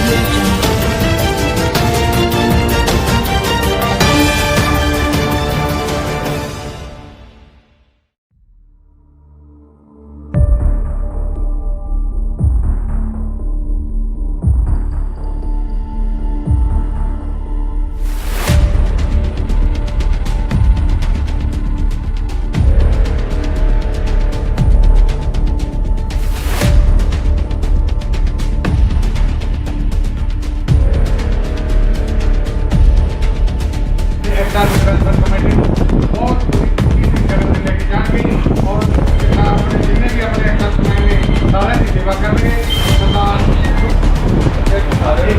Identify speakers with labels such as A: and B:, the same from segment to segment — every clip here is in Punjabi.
A: Global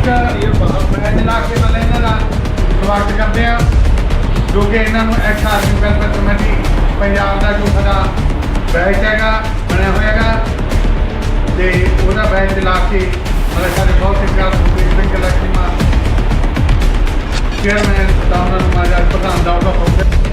A: ਇੱਕ ਮੈਂ ਜਨਾ ਕੇ ਮਤਲਬ ਇਹਨਾਂ ਦਾ ਸਵਾਗਤ ਕਰਦੇ ਆ ਜੋ ਕਿ ਇਹਨਾਂ ਨੂੰ ex army welfare committee Punjab ਦਾ ਜੋ ਸਾਡਾ ਬੈਚ ਹੈਗਾ, ਬਣਿਆ ਹੋਇਆ ਹੈਗਾ, ਤੇ ਉਹਦਾ ਬੈਚ ਲਾ ਕੇ ਮਤਲਬ ਸਾਡੇ ਬਹੁਤ ਹੀ ਪਿਆਰ ਸਿੰਘ ਲక్ష్ਮਾ ਚੇਅਰਮੈਨ ਦਾਮਨ ਮਾਜਾ ਪ੍ਰਧਾਨ ਦਾ ਉਹਦਾ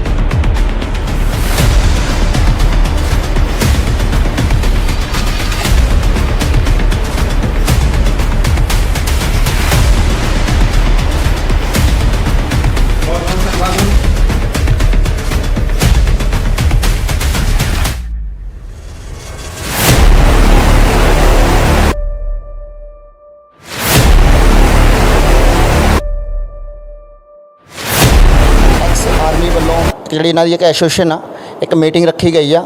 B: ਆਰਮੀ ਵੱਲੋਂ ਜਿਹੜੀ ਇਹਨਾਂ ਦੀ ਇੱਕ ਐਸੋਸੀਏਸ਼ਨ ਆ, ਇੱਕ ਮੀਟਿੰਗ ਰੱਖੀ ਗਈ ਆ,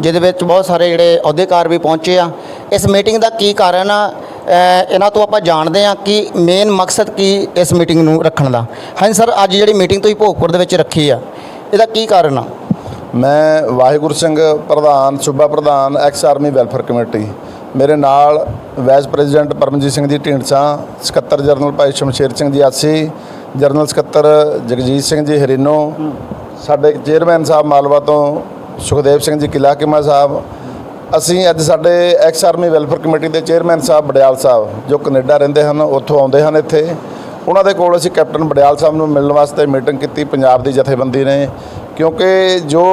B: ਜਿਹਦੇ ਵਿੱਚ ਬਹੁਤ ਸਾਰੇ ਜਿਹੜੇ ਅਹੁਦੇਕਾਰ ਵੀ ਪਹੁੰਚੇ ਆ। ਇਸ ਮੀਟਿੰਗ ਦਾ ਕੀ ਕਾਰਨ ਆ? ਇਹਨਾਂ ਤੋਂ ਆਪਾਂ ਜਾਣਦੇ ਆ ਕਿ ਮੇਨ ਮਕਸਦ ਕੀ ਇਸ ਮੀਟਿੰਗ ਨੂੰ ਰੱਖਣ ਦਾ। ਹਾਂਜੀ ਸਰ, ਅੱਜ ਜਿਹੜੀ ਮੀਟਿੰਗ ਤੁਸੀਂ ਭੋਗਪੁਰ ਦੇ ਵਿੱਚ ਰੱਖੀ ਆ, ਇਹਦਾ ਕੀ ਕਾਰਨ ਆ?
C: ਮੈਂ ਵਾਹਿਗੁਰੂ ਸਿੰਘ ਪ੍ਰਧਾਨ, ਸੂਬਾ ਪ੍ਰਧਾਨ, ਐਕਸ ਆਰਮੀ ਵੈਲਫੇਅਰ ਕਮੇਟੀ, ਮੇਰੇ ਨਾਲ ਵਾਈਸ ਪ੍ਰੈਜ਼ੀਡੈਂਟ ਪਰਮਜੀਤ ਸਿੰਘ ਜੀ ਢੀਂਡਸਾ, ਸਕੱਤਰ ਜਰਨਲ ਭਾਈ ਸ਼ਮਸ਼ੇਰ ਸਿੰਘ ਜੀ ਆਸੀ ਜਰਨਲ ਸਕੱਤਰ ਜਗਜੀਤ ਸਿੰਘ ਜੀ ਹਰੀਨੋ, ਸਾਡੇ ਚੇਅਰਮੈਨ ਸਾਹਿਬ ਮਾਲਵਾ ਤੋਂ ਸੁਖਦੇਵ ਸਿੰਘ ਜੀ ਕਿਲਾ ਕਿਮਾ ਸਾਹਿਬ, ਅਸੀਂ ਅੱਜ ਸਾਡੇ ਐਕਸ ਆਰਮੀ ਵੈਲਫੇਅਰ ਕਮੇਟੀ ਦੇ ਚੇਅਰਮੈਨ ਸਾਹਿਬ ਬੜਿਆਲ ਸਾਹਿਬ, ਜੋ ਕੈਨੇਡਾ ਰਹਿੰਦੇ ਹਨ, ਉੱਥੋਂ ਆਉਂਦੇ ਹਨ ਇੱਥੇ। ਉਹਨਾਂ ਦੇ ਕੋਲ ਅਸੀਂ ਕੈਪਟਨ ਬੜਿਆਲ ਸਾਹਿਬ ਨੂੰ ਮਿਲਣ ਵਾਸਤੇ ਮੀਟਿੰਗ ਕੀਤੀ, ਪੰਜਾਬ ਦੀ ਜਥੇਬੰਦੀ ਨੇ। ਕਿਉਂਕਿ ਜੋ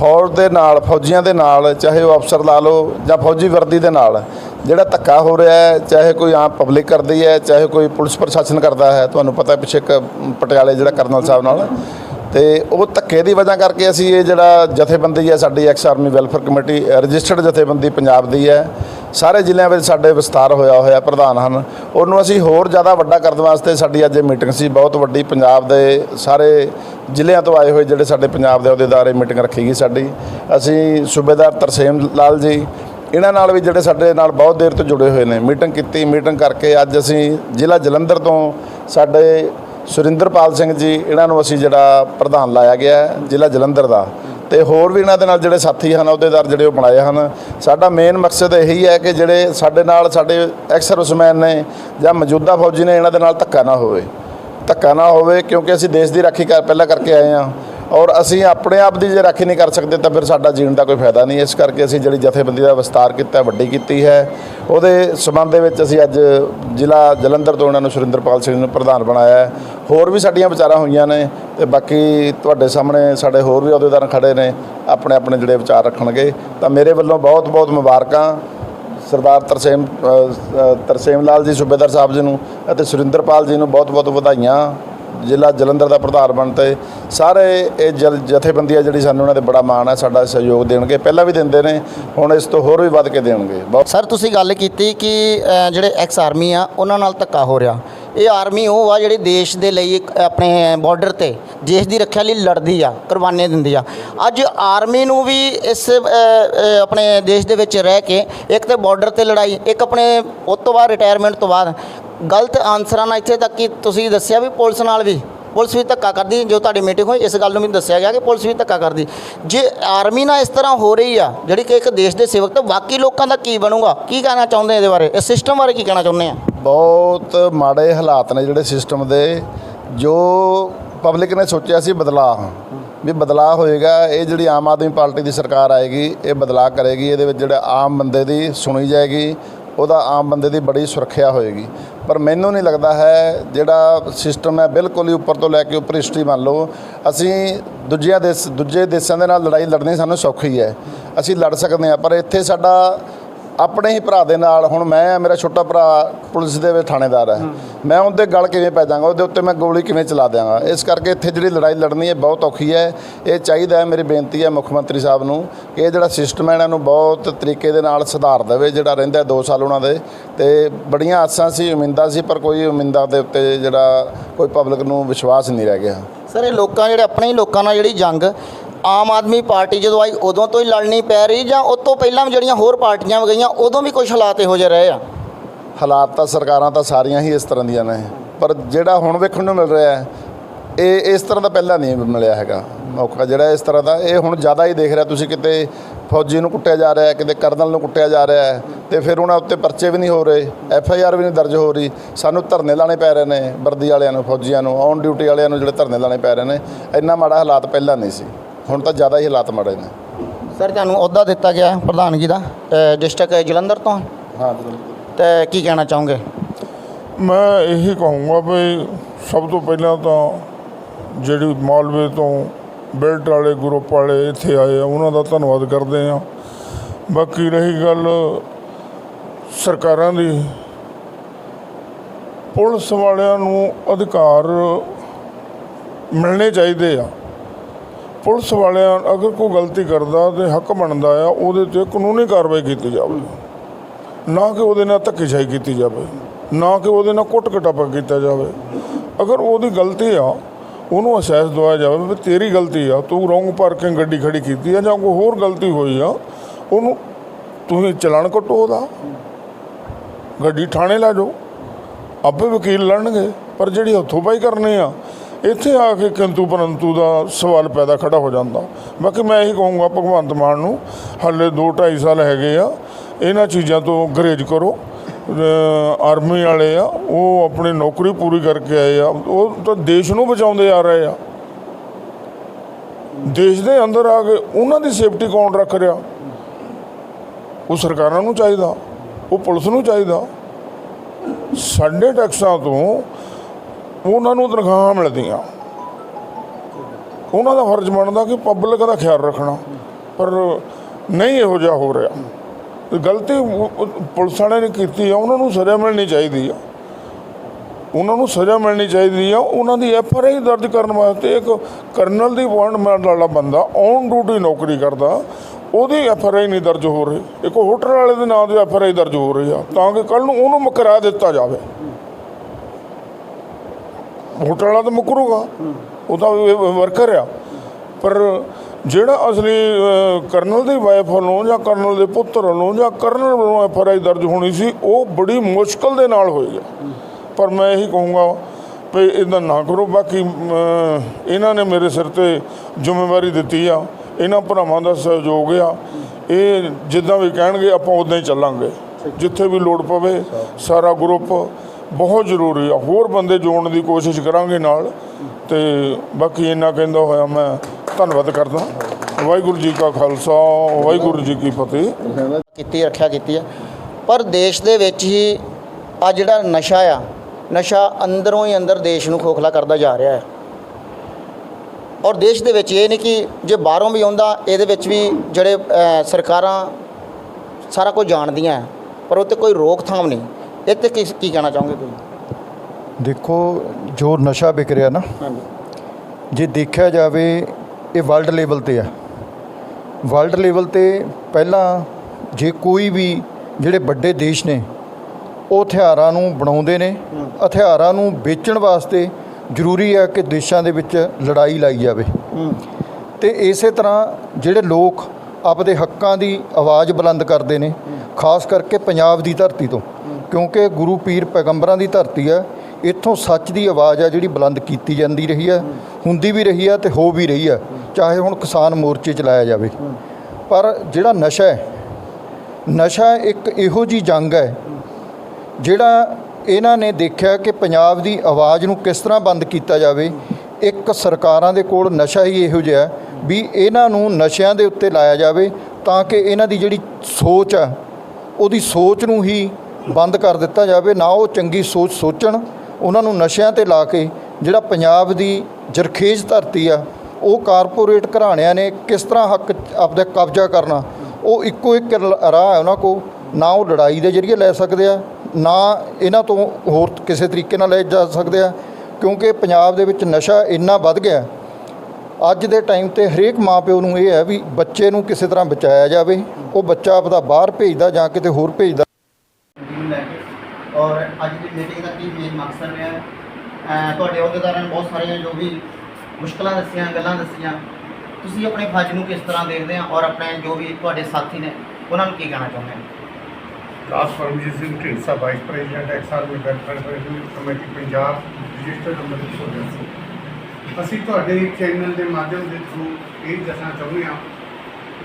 C: ਫੌਜ ਦੇ ਨਾਲ, ਫੌਜੀਆਂ ਦੇ ਨਾਲ, ਚਾਹੇ ਉਹ ਅਫਸਰ ਲਾ ਲਓ ਜਾਂ ਫੌਜੀ ਵਰਦੀ ਦੇ ਨਾਲ ਜਿਹੜਾ ਧੱਕਾ ਹੋ ਰਿਹਾ ਹੈ, ਚਾਹੇ ਕੋਈ ਆਮ ਪਬਲਿਕ ਕਰਦੀ ਹੈ, ਚਾਹੇ ਕੋਈ ਪੁਲਿਸ ਪ੍ਰਸ਼ਾਸਨ ਕਰਦਾ ਹੈ, ਤੁਹਾਨੂੰ ਪਤਾ ਪਿੱਛੇ ਇੱਕ ਪਟਿਆਲੇ ਜਿਹੜਾ ਕਰਨਲ ਸਾਹਿਬ ਨਾਲ, ਤੇ ਉਹ ਧੱਕੇ ਦੀ ਵਜ੍ਹਾ ਕਰਕੇ ਅਸੀਂ ਇਹ ਜਿਹੜਾ ਜਥੇਬੰਦੀ ਹੈ, ਸਾਡੀ ex army welfare committee registered ਜਥੇਬੰਦੀ ਪੰਜਾਬ ਦੀ ਹੈ। ਸਾਰੇ ਜ਼ਿਲ੍ਹਿਆਂ ਵਿੱਚ ਸਾਡੇ ਵਿਸਤਾਰ ਹੋਇਆ ਹੋਇਆ ਪ੍ਰਧਾਨ ਹਨ। ਉਹਨੂੰ ਅਸੀਂ ਹੋਰ ਜ਼ਿਆਦਾ ਵੱਡਾ ਕਰਨ ਵਾਸਤੇ ਸਾਡੀ ਅੱਜ ਇਹ ਮੀਟਿੰਗ ਸੀ। ਬਹੁਤ ਵੱਡੀ ਪੰਜਾਬ ਦੇ ਸਾਰੇ ਜ਼ਿਲ੍ਹਿਆਂ ਤੋਂ ਆਏ ਹੋਏ ਜਿਹੜੇ ਸਾਡੇ ਪੰਜਾਬ ਦੇ ਅਹੁਦੇਦਾਰ ਇਹ ਮੀਟਿੰਗ ਰੱਖੀ ਗਈ ਸਾਡੀ। ਅਸੀਂ ਸੂਬੇਦਾਰ ਤਰਸੇਮ ਲਾਲ ਜੀ ਇਹਨਾਂ ਨਾਲ ਵੀ ਜਿਹੜੇ ਸਾਡੇ ਨਾਲ ਬਹੁਤ ਦੇਰ ਤੋਂ ਜੁੜੇ ਹੋਏ ਨੇ। ਮੀਟਿੰਗ ਕੀਤੀ, ਮੀਟਿੰਗ ਕਰਕੇ ਅੱਜ ਅਸੀਂ ਜ਼ਿਲ੍ਹਾ ਜਲੰਧਰ ਤੋਂ ਸਾਡੇ ਸੁਰਿੰਦਰਪਾਲ ਸਿੰਘ ਜੀ, ਇਹਨਾਂ ਨੂੰ ਅਸੀਂ ਜਿਹੜਾ ਪ੍ਰਧਾਨ ਲਾਇਆ ਗਿਆ ਜ਼ਿਲ੍ਹਾ ਜਲੰਧਰ ਦਾ। ਤੇ ਹੋਰ ਵੀ ਇਹਨਾਂ ਦੇ ਨਾਲ ਜਿਹੜੇ ਸਾਥੀ ਹਨ, ਅਹੁਦੇਦਾਰ ਜਿਹੜੇ ਉਹ ਬਣਾਏ ਹਨ। ਸਾਡਾ ਮੇਨ ਮਕਸਦ ਇਹੀ ਹੈ ਕਿ ਜਿਹੜੇ ਸਾਡੇ ਨਾਲ ਸਾਡੇ ਐਕਸ ਸਰਵਿਸਮੈਨ ਨੇ ਜਾਂ ਮੌਜੂਦਾ ਫੌਜੀ ਨੇ, ਇਹਨਾਂ ਦੇ ਨਾਲ ਧੱਕਾ ਨਾ ਹੋਵੇ। ਧੱਕਾ ਨਾ ਹੋਵੇ ਕਿਉਂਕਿ ਅਸੀਂ ਦੇਸ਼ ਦੀ ਰਾਖੀ ਕਰ ਪਹਿਲਾਂ ਕਰਕੇ ਆਏ ਹਾਂ। ਔਰ ਅਸੀਂ ਆਪਣੇ ਆਪ ਦੀ ਜੇ ਰਾਖੀ ਨਹੀਂ ਕਰ ਸਕਦੇ ਤਾਂ ਫਿਰ ਸਾਡਾ ਜੀਣ ਦਾ ਕੋਈ ਫਾਇਦਾ ਨਹੀਂ। ਇਸ ਕਰਕੇ ਅਸੀਂ ਜਿਹੜੀ ਜਥੇਬੰਦੀ ਦਾ ਵਿਸਤਾਰ ਕੀਤਾ, ਵੱਡੀ ਕੀਤੀ ਹੈ। ਉਹਦੇ ਸਬੰਧ ਦੇ ਵਿੱਚ ਅਸੀਂ ਅੱਜ ਜ਼ਿਲ੍ਹਾ ਜਲੰਧਰ ਤੋਂ ਉਹਨਾਂ ਨੂੰ ਸੁਰਿੰਦਰਪਾਲ ਸਿੰਘ ਨੂੰ ਪ੍ਰਧਾਨ ਬਣਾਇਆ ਹੋਰ ਵੀ ਸਾਡੀਆਂ ਵਿਚਾਰਾਂ ਹੋਈਆਂ ਨੇ ਤੇ ਬਾਕੀ ਤੁਹਾਡੇ ਸਾਹਮਣੇ ਸਾਡੇ ਹੋਰ ਵੀ ਅਹੁਦੇਦਾਰ ਖੜੇ ਨੇ, ਆਪਣੇ ਆਪਣੇ ਜਿਹੜੇ ਵਿਚਾਰ ਰੱਖਣਗੇ। ਤਾਂ ਮੇਰੇ ਵੱਲੋਂ ਬਹੁਤ ਬਹੁਤ ਮੁਬਾਰਕਾਂ ਸਰਦਾਰ ਤਰਸੇਮ ਤਰਸੇਮ ਲਾਲ ਜੀ, ਸੂਬੇਦਾਰ ਸਾਹਿਬ ਜੀ ਨੂੰ ਅਤੇ ਸੁਰਿੰਦਰਪਾਲ ਜੀ ਨੂੰ ਬਹੁਤ ਬਹੁਤ ਵਧਾਈਆਂ। ਜ਼ਿਲ੍ਹਾ ਜਲੰਧਰ ਦਾ ਪ੍ਰਧਾਨ ਬਣ ਤੇ ਸਾਰੇ ਇਹ ਜਲ ਜਥੇਬੰਦੀਆਂ ਜਿਹੜੀ ਸਾਨੂੰ ਉਹਨਾਂ ਦੇ ਬੜਾ ਮਾਣ ਹੈ ਸਾਡਾ ਸਹਿਯੋਗ ਦੇਣਗੇ। ਪਹਿਲਾਂ ਵੀ ਦਿੰਦੇ ਨੇ, ਹੁਣ ਇਸ ਤੋਂ ਹੋਰ ਵੀ ਵੱਧ ਕੇ ਦੇਣਗੇ। ਬਹੁਤ
B: ਸਰ, ਤੁਸੀਂ ਗੱਲ ਕੀਤੀ ਕਿ ਜਿਹੜੇ ਐਕਸ ਆਰਮੀ ਆ, ਉਹਨਾਂ ਨਾਲ ਧੱਕਾ ਹੋ ਰਿਹਾ। ਇਹ ਆਰਮੀ ਉਹ ਆ ਜਿਹੜੀ ਦੇਸ਼ ਦੇ ਲਈ ਇੱਕ ਆਪਣੇ ਬਾਰਡਰ ਤੇ, ਦੇਸ਼ ਦੀ ਰੱਖਿਆ ਲਈ ਲੜਦੀ ਆ, ਕੁਰਬਾਨੀਆਂ ਦਿੰਦੀ ਆ। ਅੱਜ ਆਰਮੀ ਨੂੰ ਵੀ ਇਸ ਆਪਣੇ ਦੇਸ਼ ਦੇ ਵਿੱਚ ਰਹਿ ਕੇ ਇੱਕ ਤੇ ਬਾਰਡਰ ਤੇ ਲੜਾਈ, ਇੱਕ ਆਪਣੇ ਉਸ ਤੋਂ ਬਾਅਦ ਰਿਟਾਇਰਮੈਂਟ ਤੋਂ ਬਾਅਦ ਗਲਤ ਆਨਸਰਾਂ ਨਾਲ ਇੱਥੇ ਤੱਕ ਕਿ ਤੁਸੀਂ ਦੱਸਿਆ ਵੀ ਪੁਲਿਸ ਨਾਲ ਵੀ, ਪੁਲਿਸ ਵੀ ਧੱਕਾ ਕਰਦੀ, ਜੋ ਤੁਹਾਡੀ ਮੀਟਿੰਗ ਹੋਈ, ਇਸ ਗੱਲ ਨੂੰ ਵੀ ਦੱਸਿਆ ਗਿਆ ਕਿ ਪੁਲਿਸ ਵੀ ਧੱਕਾ ਕਰਦੀ। ਜੇ ਆਰਮੀ ਨਾਲ ਇਸ ਤਰ੍ਹਾਂ ਹੋ ਰਹੀ ਆ, ਜਿਹੜੀ ਕਿ ਇੱਕ ਦੇਸ਼ ਦੇ ਸੇਵਕ ਤਾਂ ਬਾਕੀ ਲੋਕਾਂ ਦਾ ਕੀ ਬਣੂਗਾ? ਕੀ ਕਹਿਣਾ ਚਾਹੁੰਦੇ ਇਹਦੇ ਬਾਰੇ? ਇਸ ਸਿਸਟਮ ਬਾਰੇ ਕੀ ਕਹਿਣਾ ਚਾਹੁੰਦੇ ਆ?
C: ਬਹੁਤ ਮਾੜੇ ਹਾਲਾਤ ਨੇ ਜਿਹੜੇ ਸਿਸਟਮ ਦੇ, ਜੋ ਪਬਲਿਕ ਨੇ ਸੋਚਿਆ ਸੀ ਬਦਲਾਅ। ਵੀ ਬਦਲਾਅ ਹੋਏਗਾ, ਇਹ ਜਿਹੜੀ ਆਮ ਆਦਮੀ ਪਾਰਟੀ ਦੀ ਸਰਕਾਰ ਆਏਗੀ, ਇਹ ਬਦਲਾਅ ਕਰੇਗੀ, ਇਹਦੇ ਵਿੱਚ ਜਿਹੜਾ ਆਮ ਬੰਦੇ ਦੀ ਸੁਣੀ ਜਾਏਗੀ। ਉਹਦਾ ਆਮ ਬੰਦੇ ਦੀ ਬੜੀ ਸੁਰੱਖਿਆ ਹੋਏਗੀ। ਪਰ ਮੈਨੂੰ ਨਹੀਂ ਲੱਗਦਾ ਹੈ ਜਿਹੜਾ ਸਿਸਟਮ ਹੈ, ਬਿਲਕੁਲ ਹੀ ਉੱਪਰ ਤੋਂ ਲੈ ਕੇ ਉੱਪਰ ਹਿਸਟਰੀ ਮੰਨ ਲਓ, ਅਸੀਂ ਦੂਜਿਆਂ ਦੇਸ਼, ਦੂਜੇ ਦੇਸ਼ਾਂ ਦੇ ਨਾਲ ਲੜਾਈ ਲੜਨੀ ਸਾਨੂੰ ਸੌਖੀ ਹੈ। ਅਸੀਂ ਲੜ ਸਕਦੇ ਹਾਂ, ਪਰ ਇੱਥੇ ਸਾਡਾ ਆਪਣੇ ਹੀ ਭਰਾ ਦੇ ਨਾਲ ਹੁਣ ਮੈਂ ਆ ਮੇਰਾ ਛੋਟਾ ਭਰਾ ਪੁਲਿਸ ਦੇ ਵਿੱਚ ਥਾਣੇਦਾਰ ਹੈ। ਮੈਂ ਉਹਦੇ ਗਲ ਕਿਵੇਂ ਪੈ ਜਾਵਾਂਗਾ ਉਹਦੇ ਉੱਤੇ ਮੈਂ ਗੋਲੀ ਕਿਵੇਂ ਚਲਾ ਦਿਆਂਗਾ? ਇਸ ਕਰਕੇ ਇੱਥੇ ਜਿਹੜੀ ਲੜਾਈ ਲੜਨੀ ਹੈ ਬਹੁਤ ਔਖੀ ਹੈ। ਇਹ ਚਾਹੀਦਾ ਹੈ, ਮੇਰੀ ਬੇਨਤੀ ਹੈ ਮੁੱਖ ਮੰਤਰੀ ਸਾਹਿਬ ਨੂੰ ਕਿ ਇਹ ਜਿਹੜਾ ਸਿਸਟਮ ਹੈ, ਇਹਨਾਂ ਨੂੰ ਬਹੁਤ ਤਰੀਕੇ ਦੇ ਨਾਲ ਸੁਧਾਰ ਦੇਵੇ, ਜਿਹੜਾ ਰਹਿੰਦਾ 2 ਸਾਲ ਉਹਨਾਂ ਦੇ। ਤੇ ਬੜੀਆਂ ਆਸਾਂ ਸੀ, ਉਮੀਦਾਂ ਸੀ, ਪਰ ਕੋਈ ਉਮੀਦਾਂ ਦੇ ਉੱਤੇ ਜਿਹੜਾ ਕੋਈ ਪਬਲਿਕ ਨੂੰ ਵਿਸ਼ਵਾਸ ਨਹੀਂ ਰਹਿ ਗਿਆ।
B: ਸਰ, ਇਹ ਲੋਕਾਂ, ਜਿਹੜੇ ਆਪਣੇ ਹੀ ਲੋਕਾਂ ਨਾਲ ਜਿਹੜੀ ਜੰਗ ਆਮ ਆਦਮੀ ਪਾਰਟੀ ਜਦੋਂ ਆਈ, ਉਦੋਂ ਤੋਂ ਹੀ ਲੜਨੀ ਪੈ ਰਹੀ ਜਾਂ ਉਸ ਤੋਂ ਪਹਿਲਾਂ ਵੀ ਜਿਹੜੀਆਂ ਹੋਰ ਪਾਰਟੀਆਂ ਗਈਆਂ, ਉਦੋਂ ਵੀ ਕੁਝ ਹਾਲਾਤ ਇਹੋ ਜਿਹੇ ਰਹੇ ਆ?
C: ਹਾਲਾਤ ਤਾਂ ਸਰਕਾਰਾਂ ਤਾਂ ਸਾਰੀਆਂ ਹੀ ਇਸ ਤਰ੍ਹਾਂ ਦੀਆਂ ਨੇ, ਪਰ ਜਿਹੜਾ ਹੁਣ ਵੇਖਣ ਨੂੰ ਮਿਲ ਰਿਹਾ ਹੈ, ਇਹ ਇਸ ਤਰ੍ਹਾਂ ਦਾ ਪਹਿਲਾਂ ਨਹੀਂ ਮਿਲਿਆ ਹੈਗਾ। ਮੌਕਾ ਜਿਹੜਾ ਇਸ ਤਰ੍ਹਾਂ ਦਾ, ਇਹ ਹੁਣ ਜ਼ਿਆਦਾ ਹੀ ਦੇਖ ਰਿਹਾ, ਤੁਸੀਂ ਕਿਤੇ ਫੌਜੀ ਨੂੰ ਕੁੱਟਿਆ ਜਾ ਰਿਹਾ, ਕਿਤੇ ਕਰਨਲ ਨੂੰ ਕੁੱਟਿਆ ਜਾ ਰਿਹਾ ਹੈ ਤੇ ਫਿਰ ਉਹਨਾਂ ਉੱਤੇ ਪਰਚੇ ਵੀ ਨਹੀਂ ਹੋ ਰਹੇ, ਐਫ ਆਈ ਆਰ ਵੀ ਨਹੀਂ ਦਰਜ ਹੋ ਰਹੀ, ਸਾਨੂੰ ਧਰਨੇ ਲਾਣੇ ਪੈ ਰਹੇ ਨੇ ਵਰਦੀ ਵਾਲਿਆਂ ਨੂੰ, ਫੌਜੀਆਂ ਨੂੰ, ਔਨ ਡਿਊਟੀ ਵਾਲਿਆਂ ਨੂੰ ਜਿਹੜੇ ਧਰਨੇ ਲਾਣੇ ਪੈ ਰਹੇ ਨੇ, ਇੰਨਾ ਮਾੜਾ ਹਾਲਾਤ ਪਹਿਲਾਂ ਨਹੀਂ ਸੀ। ਹੁਣ ਤਾਂ ਜ਼ਿਆਦਾ ਹੀ ਹਾਲਾਤ ਮਾੜੇ ਨੇ।
B: ਸਰ ਤੁਹਾਨੂੰ ਅਹੁਦਾ ਦਿੱਤਾ ਗਿਆ ਹੈ ਪ੍ਰਧਾਨਗੀ ਦਾ ਡਿਸਟ੍ਰਿਕਟ ਜਲੰਧਰ ਤੋਂ?
C: ਹਾਂ
B: ਤੇ ਕੀ ਕਹਿਣਾ ਚਾਹੋਗੇ?
D: ਮੈਂ ਇਹੀ ਕਹੂੰਗਾ ਵੀ ਸਭ ਤੋਂ ਪਹਿਲਾਂ ਤਾਂ ਜਿਹੜੀ ਮਾਲਵੇ ਤੋਂ ਬੈਲਟ ਵਾਲੇ ਗਰੁੱਪ ਵਾਲੇ ਇੱਥੇ ਆਏ ਆ ਉਹਨਾਂ ਦਾ ਧੰਨਵਾਦ ਕਰਦੇ ਆ। ਬਾਕੀ ਰਹੀ ਗੱਲ ਸਰਕਾਰਾਂ ਦੀ। ਪੁਲਿਸ ਵਾਲਿਆਂ ਨੂੰ ਅਧਿਕਾਰ ਮਿਲਣੇ ਚਾਹੀਦੇ ਆ। ਪੁਲਿਸ ਵਾਲਿਆਂ ਅਗਰ ਕੋਈ ਗਲਤੀ ਕਰਦਾ ਤੇ ਹੱਕ ਬਣਦਾ ਆ, ਉਹਦੇ ਤੇ ਕਾਨੂੰਨੀ ਕਾਰਵਾਈ ਕੀਤੀ ਜਾਵੇ। ਨਾ ਕਿ ਉਹਦੇ ਨਾਲ ਧੱਕੇਸ਼ਾਹੀ ਕੀਤੀ ਜਾਵੇ, ਨਾ ਕਿ ਉਹਦੇ ਨਾਲ ਕੁੱਟ ਕਟਾਪਾ ਕੀਤਾ ਜਾਵੇ। ਅਗਰ ਉਹਦੀ ਗਲਤੀ ਆ, ਉਹਨੂੰ ਅਹਿਸਾਸ ਦਵਾਇਆ ਜਾਵੇ ਵੀ ਤੇਰੀ ਗਲਤੀ ਆ, ਤੂੰ ਰੋਂਗ ਪਾਰਕਿੰਗ ਗੱਡੀ ਖੜੀ ਕੀਤੀ ਆ ਜਾਂ ਕੋਈ ਹੋਰ ਗਲਤੀ ਹੋਈ ਆ, ਉਹਨੂੰ ਤੁਸੀਂ ਚਲਾਨ ਕੱਟੋ ਉਹਦਾ। ਗੱਡੀ ਥਾਣੇ ਲੈ ਜਾਓ। ਆਪੇ ਵਕੀਲ ਲੜਨਗੇ, ਪਰ ਜਿਹੜੀ ਹੱਥੋਂ ਪਾਈ ਕਰਨੀ ਆ ਇੱਥੇ ਆ ਕੇ ਕਿੰਤੂ ਪਰੰਤੂ ਦਾ ਸਵਾਲ ਪੈਦਾ ਖੜਾ ਹੋ ਜਾਂਦਾ। ਬਾਕੀ ਮੈਂ ਇਹੀ ਕਹੂੰਗਾ ਭਗਵੰਤ ਮਾਨ ਨੂੰ, ਹਾਲੇ 2 2.5 ਸਾਲ ਹੈਗੇ ਆ, ਇਹਨਾਂ ਚੀਜ਼ਾਂ ਤੋਂ ਗਰੇਜ ਕਰੋ। ਆਰਮੀ ਵਾਲੇ ਆ, ਉਹ ਆਪਣੀ ਨੌਕਰੀ ਪੂਰੀ ਕਰਕੇ ਆਏ ਆ। ਉਹ ਤਾਂ ਦੇਸ਼ ਨੂੰ ਬਚਾਉਂਦੇ ਆ ਰਹੇ ਆ। ਦੇਸ਼ ਦੇ ਅੰਦਰ ਆ ਕੇ ਉਹਨਾਂ ਦੀ ਸੇਫਟੀ ਕੌਣ ਰੱਖ ਰਿਹਾ? ਉਹ ਸਰਕਾਰਾਂ ਨੂੰ ਚਾਹੀਦਾ, ਉਹ ਪੁਲਿਸ ਨੂੰ ਚਾਹੀਦਾ। ਸਾਡੇ ਟੈਕਸਾਂ ਤੋਂ ਉਹਨਾਂ ਨੂੰ ਤਨਖਾਹਾਂ ਮਿਲਦੀਆਂ। ਉਹਨਾਂ ਦਾ ਫਰਜ਼ ਬਣਦਾ ਕਿ ਪਬਲਿਕ ਦਾ ਖਿਆਲ ਰੱਖਣਾ। ਪਰ ਨਹੀਂ ਇਹੋ ਜਿਹਾ ਹੋ ਰਿਹਾ। ਗਲਤੀ ਪੁਲਿਸ ਵਾਲਿਆਂ ਨੇ ਕੀਤੀ ਆ, ਉਹਨਾਂ ਨੂੰ ਸਜ਼ਾ ਮਿਲਣੀ ਚਾਹੀਦੀ ਆ। ਉਹਨਾਂ ਨੂੰ ਸਜ਼ਾ ਮਿਲਣੀ ਚਾਹੀਦੀ ਆ। ਉਹਨਾਂ ਦੀ ਐਫ ਆਰ ਆਈ ਦਰਜ ਕਰਨ ਵਾਸਤੇ ਇੱਕ ਕਰਨਲ ਦੀ ਅਪਾਇੰਟਮੈਂਟ ਵਾਲਾ ਬੰਦਾ ਔਨ ਡਿਊਟੀ ਨੌਕਰੀ ਕਰਦਾ, ਉਹਦੀ ਐਫ ਆਰ ਆਈ ਨਹੀਂ ਦਰਜ ਹੋ ਰਹੀ। ਇੱਕ ਹੋਟਲ ਵਾਲੇ ਦੇ ਨਾਂ ਦੀ ਐਫ ਆਰ ਆਈ ਦਰਜ ਹੋ ਰਹੀ ਆ, ਤਾਂ ਕਿ ਕੱਲ ਨੂੰ ਉਹਨੂੰ ਮੁਕਰਾ ਦਿੱਤਾ ਜਾਵੇ। ਹੋਟਲ ਵਾਲਾ ਤਾਂ ਮੁਕਰੂਗਾ। ਉਹ ਤਾਂ ਵਰਕਰ ਆ। ਪਰ ਜਿਹੜਾ ਅਸਲੀ ਕਰਨਲ ਦੀ ਵਾਈਫ ਵੱਲੋਂ ਜਾਂ ਕਰਨਲ ਦੇ ਪੁੱਤਰ ਵੱਲੋਂ ਜਾਂ ਕਰਨਲ ਵੱਲੋਂ ਐਫ ਆਰ ਆਈ ਦਰਜ ਹੋਣੀ ਸੀ ਉਹ ਬੜੀ ਮੁਸ਼ਕਲ ਦੇ ਨਾਲ ਹੋਈ ਹੈ ਪਰ ਮੈਂ ਇਹੀ ਕਹੂੰਗਾ ਵੀ ਇਦਾਂ ਨਾ ਕਰੋ। ਬਾਕੀ ਇਹਨਾਂ ਨੇ ਮੇਰੇ ਸਿਰ ਤੇ ਜ਼ਿੰਮੇਵਾਰੀ ਦਿੱਤੀ ਆ। ਇਹਨਾਂ ਭਰਾਵਾਂ ਦਾ ਸਹਿਯੋਗ ਆ। ਇਹ ਜਿੱਦਾਂ ਵੀ ਕਹਿਣਗੇ ਆਪਾਂ ਉਦਾਂ ਹੀ ਚੱਲਾਂਗੇ। ਜਿੱਥੇ ਵੀ ਲੋੜ ਪਵੇ ਸਾਰਾ ਗਰੁੱਪ ਬਹੁਤ ਜ਼ਰੂਰੀ ਆ। ਹੋਰ ਬੰਦੇ ਜੋੜਨ ਦੀ ਕੋਸ਼ਿਸ਼ ਕਰਾਂਗੇ ਨਾਲ ਤੇ ਬਾਕੀ ਇੰਨਾ ਕਹਿੰਦਾ ਹੋਇਆ ਮੈਂ ਧੰਨਵਾਦ ਕਰਦਾ। ਵਾਹਿਗੁਰੂ ਜੀ ਕਾ ਖਾਲਸਾ ਵਾਹਿਗੁਰੂ ਜੀ ਕੀ ਫਤਿਹ।
B: ਕੀਤੀ ਰੱਖਿਆ ਕੀਤੀ ਹੈ ਪਰ ਦੇਸ਼ ਦੇ ਵਿੱਚ ਹੀ ਆ ਜਿਹੜਾ ਨਸ਼ਾ ਆ ਨਸ਼ਾ ਅੰਦਰੋਂ ਹੀ ਅੰਦਰ ਦੇਸ਼ ਨੂੰ ਖੋਖਲਾ ਕਰਦਾ ਜਾ ਰਿਹਾ ਹੈ। ਔਰ ਦੇਸ਼ ਦੇ ਵਿੱਚ ਇਹ ਨਹੀਂ ਕਿ ਜੇ ਬਾਹਰੋਂ ਵੀ ਆਉਂਦਾ ਇਹਦੇ ਵਿੱਚ ਵੀ ਜਿਹੜੇ ਸਰਕਾਰਾਂ ਸਾਰਾ ਕੁਝ ਜਾਣਦੀਆਂ ਹੈ, ਪਰ ਉਹ 'ਤੇ ਕੋਈ ਰੋਕਥਾਮ ਨਹੀਂ। ਇਹ 'ਤੇ ਕੀ ਕੀ ਕਹਿਣਾ ਚਾਹੋਗੇ ਤੁਸੀਂ?
E: ਦੇਖੋ ਜੋ ਨਸ਼ਾ ਵਿਕ ਰਿਹਾ ਨਾ
B: ਹਾਂਜੀ।
E: ਜੇ ਦੇਖਿਆ ਜਾਵੇ ਇਹ ਵਰਲਡ ਲੈਵਲ ਤੇ ਆ। ਵਰਲਡ ਲੈਵਲ ਤੇ ਪਹਿਲਾਂ ਜੇ ਕੋਈ ਵੀ ਜਿਹੜੇ ਵੱਡੇ ਦੇਸ਼ ਨੇ ਉਹ ਹਥਿਆਰਾਂ ਨੂੰ ਬਣਾਉਂਦੇ ਨੇ ਹਥਿਆਰਾਂ ਨੂੰ ਵੇਚਣ ਵਾਸਤੇ ਜ਼ਰੂਰੀ ਹੈ ਕਿ ਦੇਸ਼ਾਂ ਦੇ ਵਿੱਚ ਲੜਾਈ ਲਾਈ ਜਾਵੇ। ਤੇ ਇਸੇ ਤਰ੍ਹਾਂ ਜਿਹੜੇ ਲੋਕ ਆਪਦੇ ਹੱਕਾਂ ਦੀ ਆਵਾਜ਼ ਬੁਲੰਦ ਕਰਦੇ ਨੇ ਖਾਸ ਕਰਕੇ ਪੰਜਾਬ ਦੀ ਧਰਤੀ ਤੋਂ। ਕਿਉਂਕਿ ਗੁਰੂ ਪੀਰ ਪੈਗੰਬਰਾਂ ਦੀ ਧਰਤੀ ਹੈ, ਇੱਥੋਂ ਸੱਚ ਦੀ ਆਵਾਜ਼ ਆ ਜਿਹੜੀ ਬੁਲੰਦ ਕੀਤੀ ਜਾਂਦੀ ਰਹੀ ਹੈ, ਹੁੰਦੀ ਵੀ ਰਹੀ ਹੈ ਤੇ ਹੋ ਵੀ ਰਹੀ ਹੈ, ਚਾਹੇ ਹੁਣ ਕਿਸਾਨ ਮੋਰਚੇ ਚਲਾਇਆ ਜਾਵੇ। ਪਰ ਜਿਹੜਾ ਨਸ਼ਾ ਹੈ, ਨਸ਼ਾ ਇੱਕ ਇਹੋ ਜੀ ਜੰਗ ਹੈ, ਜਿਹੜਾ ਇਹਨਾਂ ਨੇ ਦੇਖਿਆ ਕਿ ਪੰਜਾਬ ਦੀ ਆਵਾਜ਼ ਨੂੰ ਕਿਸ ਤਰ੍ਹਾਂ ਬੰਦ ਕੀਤਾ ਜਾਵੇ, ਇੱਕ ਸਰਕਾਰਾਂ ਦੇ ਕੋਲ ਨਸ਼ਾ ਹੀ ਇਹੋ ਜਿਹਾ ਵੀ ਇਹਨਾਂ ਨੂੰ ਨਸ਼ਿਆਂ ਦੇ ਉੱਤੇ ਲਾਇਆ ਜਾਵੇ ਤਾਂ ਕਿ ਇਹਨਾਂ ਦੀ ਜਿਹੜੀ ਸੋਚ ਆ, ਉਹਦੀ ਸੋਚ ਨੂੰ ਹੀ ਬੰਦ ਕਰ ਦਿੱਤਾ ਜਾਵੇ, ਨਾ ਉਹ ਚੰਗੀ ਸੋਚ ਸੋਚਣ, ਉਹਨਾਂ ਨੂੰ ਨਸ਼ਿਆਂ ਤੇ ਲਾ ਕੇ ਜਿਹੜਾ ਪੰਜਾਬ ਦੀ ਜਰਖੇਜ਼ ਧਰਤੀ ਆ, ਉਹ ਕਾਰਪੋਰੇਟ ਘਰਾਣਿਆਂ ਨੇ ਕਿਸ ਤਰ੍ਹਾਂ ਹੱਕ ਆਪਦਾ ਕਬਜ਼ਾ ਕਰਨਾ, ਉਹ ਇੱਕੋ ਇੱਕ ਲ- ਰਾਹ ਹੈ ਉਹਨਾਂ ਕੋ ਨਾ ਉਹ ਲੜਾਈ ਦੇ ਜ਼ਰੀਏ ਲੈ ਸਕਦੇ ਆ, ਨਾ ਇਹਨਾਂ ਤੋਂ ਹੋਰ ਕਿਸੇ ਤਰੀਕੇ ਨਾਲ ਲੈ ਜਾ ਸਕਦੇ ਆ, ਕਿਉਂਕਿ ਪੰਜਾਬ ਦੇ ਵਿੱਚ ਨਸ਼ਾ ਇੰਨਾ ਵੱਧ ਗਿਆ। ਅੱਜ ਦੇ ਟਾਈਮ ਤੇ ਹਰੇਕ ਮਾਪਿਓ ਨੂੰ ਇਹ ਹੈ ਵੀ ਬੱਚੇ ਨੂੰ ਕਿਸੇ ਤਰ੍ਹਾਂ ਬਚਾਇਆ ਜਾਵੇ, ਉਹ ਬੱਚਾ ਆਪਦਾ ਬਾਹਰ ਭੇਜਦਾ ਜਾਂ ਕਿਤੇ ਹੋਰ ਭੇਜਦਾ।
B: ਅੱਜ ਦੀ ਮੀਟਿੰਗ ਦਾ ਕੀ ਮੇਨ ਮਕਸਦ ਰਿਹਾ? ਤੁਹਾਡੇ ਅਹੁਦੇਦਾਰਾਂ ਨੇ ਬਹੁਤ ਸਾਰੀਆਂ ਜੋ ਵੀ ਮੁਸ਼ਕਲਾਂ ਦੱਸੀਆਂ, ਗੱਲਾਂ ਦੱਸੀਆਂ। ਤੁਸੀਂ ਆਪਣੇ ਫਰਜ਼ ਨੂੰ ਕਿਸ ਤਰ੍ਹਾਂ ਦੇਖਦੇ ਆ ਔਰ ਆਪਣੇ ਜੋ ਵੀ ਤੁਹਾਡੇ ਸਾਥੀ ਨੇ, ਉਹਨਾਂ ਨੂੰ ਕੀ ਕਹਿਣਾ ਚਾਹੁੰਦੇ ਹੋ?
A: ਦਾਸ Paramjit Singh Dhindsa vice president ex army welfare committee Punjab registered number 180 ਅਸੀਂ ਤੁਹਾਡੇ ਚੈਨਲ ਦੇ ਮਾਧਿਅਮ ਦੇ ਥਰੂ ਇਹ ਦੱਸਣਾ ਚਾਹੁੰਦੇ ਹਾਂ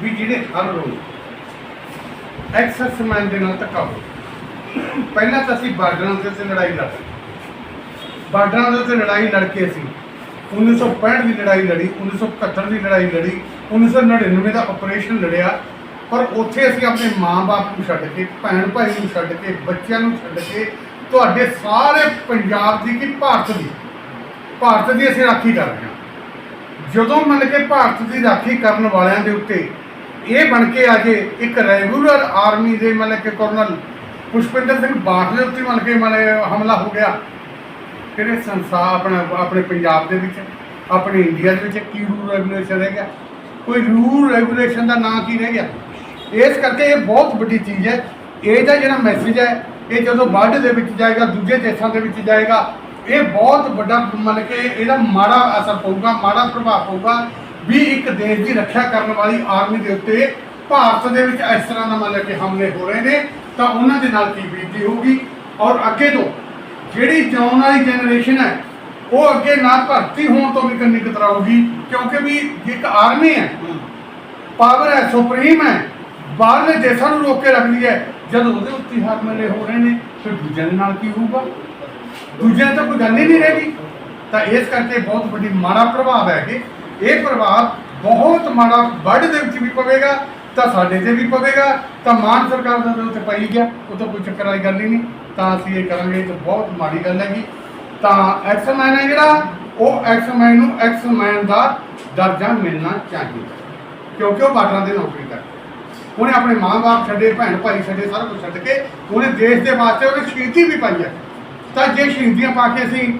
A: ਵੀ ਜਿਹੜੇ ਹਰ ਰੋਜ਼ ਐਕਸਰਸਮੈਨ ਦੇ ਨਾਲ ਧੱਕਾ ਹੋ ਪਹਿਲਾਂ ਤਾਂ ਅਸੀਂ ਬਾਰਡਰਾਂ ਦੇ ਉੱਤੇ ਲੜਾਈ ਲੜੀ ਬਾਰਡਰਾਂ ਦੇ ਉੱਤੇ ਲੜਾਈ ਲੜ ਕੇ ਅਸੀਂ 1965 ਦੀ ਲੜਾਈ ਲੜੀ 1971 ਦੀ ਲੜਾਈ ਲੜੀ 1999 ਦਾ ਆਪਰੇਸ਼ਨ ਲੜਿਆ। ਪਰ ਉੱਥੇ ਅਸੀਂ ਆਪਣੇ ਮਾਂ-ਬਾਪ ਨੂੰ ਛੱਡ ਕੇ ਭੈਣ ਭਾਈ ਨੂੰ ਛੱਡ ਕੇ, ਬੱਚਿਆਂ ਨੂੰ ਛੱਡ ਕੇ, ਤੁਹਾਡੇ ਸਾਰੇ ਪੰਜਾਬ ਦੀ ਕਿ ਭਾਰਤ ਦੀ ਭਾਰਤ ਦੀ ਅਸੀਂ ਰਾਖੀ ਕਰ ਰਹੇ ਹਾਂ। ਜਦੋਂ ਮੰਨ ਕੇ ਭਾਰਤ ਦੀ ਰਾਖੀ ਕਰਨ ਵਾਲਿਆਂ ਦੇ ਉੱਤੇ ਇਹ ਬਣ ਕੇ ਆ ਜੇ ਇੱਕ ਰੈਗੂਲਰ ਆਰਮੀ ਦੇ ਮਤਲਬ ਕਿ ਕਰਨਲ ਪੁਸ਼ਪਿੰਦਰ ਸਿੰਘ ਬਾਠ ਦੇ ਉੱਤੇ ਮੰਨ ਕੇ ਮਤਲਬ ਹਮਲਾ ਹੋ ਗਿਆ। ਕਿਹੜੇ ਸੰਸਾਰ ਆਪਣੇ ਆਪਣੇ ਪੰਜਾਬ ਦੇ ਵਿੱਚ, ਆਪਣੇ ਇੰਡੀਆ ਦੇ ਵਿੱਚ ਕੀ ਰੂਲ ਰੈਗੂਲੇਸ਼ਨ ਰਹਿ ਗਿਆ? ਕੋਈ ਰੂਲ ਰੈਗੂਲੇਸ਼ਨ ਦਾ ਨਾਂ ਕੀ ਰਹਿ ਗਿਆ? ਇਸ ਕਰਕੇ ਇਹ ਬਹੁਤ ਵੱਡੀ ਚੀਜ਼ ਹੈ। ਇਹਦਾ ਜਿਹੜਾ ਮੈਸੇਜ ਹੈ, ਇਹ ਜਦੋਂ ਵਰਲਡ ਦੇ ਵਿੱਚ ਜਾਏਗਾ, ਦੂਜੇ ਦੇਸ਼ਾਂ ਦੇ ਵਿੱਚ ਜਾਏਗਾ, ਇਹ ਬਹੁਤ ਵੱਡਾ ਮੰਨ ਕੇ ਇਹਦਾ ਮਾੜਾ ਅਸਰ ਪਊਗਾ, ਮਾੜਾ ਪ੍ਰਭਾਵ ਪਊਗਾ ਵੀ ਇੱਕ ਦੇਸ਼ ਦੀ ਰੱਖਿਆ ਕਰਨ ਵਾਲੀ ਆਰਮੀ ਦੇ ਉੱਤੇ ਭਾਰਤ ਦੇ ਵਿੱਚ ਇਸ ਤਰ੍ਹਾਂ ਦਾ ਮਤਲਬ ਕਿ ਹਮਲੇ ਹੋ ਰਹੇ ਨੇ। ਤਾਂ ਉਹਨਾਂ ਦੇ ਨਾਲ ਕੀ ਬੀਤੀ ਹੋਊਗੀ? ਔਰ ਅੱਗੇ ਤੋਂ ਜਿਹੜੀ ਜਿਉਣ ਵਾਲੀ ਜਨਰੇਸ਼ਨ ਹੈ ਉਹ ਅੱਗੇ ਨਾ ਭਰਤੀ ਹੋਣ ਤੋਂ ਵੀ ਕੰਨੀ ਕਤਰਾਊਗੀ ਕਿਉਂਕਿ ਵੀ ਇੱਕ ਆਰਮੀ ਹੈ ਪਾਵਰ ਹੈ ਸੁਪਰੀਮ ਹੈ ਬਾਹਰਲੇ ਦੇਸ਼ਾਂ ਨੂੰ ਰੋਕ ਕੇ ਰੱਖਦੀ ਹੈ ਜਦੋਂ ਉਹਦੇ ਉੱਤੇ ਹਮਲੇ ਹੋ ਰਹੇ ਨੇ ਫਿਰ ਦੂਜਿਆਂ ਦੇ ਨਾਲ ਕੀ ਹੋਊਗਾ? ਦੂਜਿਆਂ ਤਾਂ ਕੋਈ ਗੱਲ ਹੀ ਨਹੀਂ ਰਹੇਗੀ। ਤਾਂ ਇਸ ਕਰਕੇ ਬਹੁਤ ਵੱਡੀ ਮਾੜਾ ਪ੍ਰਭਾਵ ਹੈ ਕਿ ਇਹ ਪ੍ਰਭਾਵ ਬਹੁਤ ਮਾੜਾ ਵਰਲਡ ਦੇ ਵਿੱਚ ਵੀ ਪਵੇਗਾ ਤਾਂ ਸਾਡੇ ਤੇ ਵੀ ਪਵੇਗਾ, ਤਾਂ ਮਾਨ ਸਰਕਾਰ ਦਾ ਉੱਤੇ ਪਾਈ ਗਿਆ, ਉਹ ਤਾਂ ਕੋਈ ਚੱਕਰ ਵਾਲੀ ਗੱਲ ਹੀ ਨਹੀਂ। ਤਾਂ ਅਸੀਂ ਇਹ ਕਰਾਂਗੇ ਤਾਂ ਬਹੁਤ ਮਾੜੀ ਗੱਲ ਹੈਗੀ। ਤਾਂ ਐਕਸਮੈਨ ਹੈ ਜਿਹੜਾ, ਉਹ ਐਕਸਮੈਨ ਨੂੰ ਐਕਸਮੈਨ ਦਾ ਦਰਜਾ ਮਿਲਣਾ ਚਾਹੀਦਾ। ਕਿਉਂਕਿ ਉਹ ਬਾਰਡਰਾਂ ਦੇ ਨੌਕਰੀ ਕਰਦਾ ਉਹਨੇ ਆਪਣੇ ਮਾਂ-ਬਾਪ ਛੱਡੇ ਭੈਣ ਭਾਈ ਛੱਡੇ, ਸਾਰਾ ਕੁਝ ਛੱਡ ਕੇ ਉਹਨੇ ਦੇਸ਼ ਦੇ ਵਾਸਤੇ ਉਹਨੇ ਸ਼ਹੀਦੀ ਵੀ ਪਾਈ ਹੈ। ਤਾਂ ਜੇ ਸ਼ਹੀਦੀਆਂ ਪਾ ਕੇ ਅਸੀਂ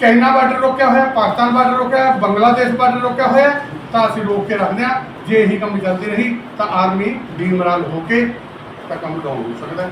A: ਚਾਈਨਾ ਬਾਰਡਰ ਰੋਕਿਆ ਹੋਇਆ, ਪਾਕਿਸਤਾਨ ਬਾਰਡਰ ਰੋਕਿਆ ਹੋਇਆ, ਬੰਗਲਾਦੇਸ਼ ਬਾਰਡਰ ਰੋਕਿਆ ਹੋਇਆ ਤਾਂ ਅਸੀਂ ਰੋਕ ਕੇ ਰੱਖਦੇ ਆ ਜੇ ਇਹੀ ਕੰਮ ਚੱਲਦੇ ਰਹੀ ਤਾਂ ਆਰਮੀ ਬੀਮਰਾਲ ਹੋ ਕੇ ਤਾਂ ਕੰਮ ਡਾਊਨ ਹੋ ਸਕਦਾ।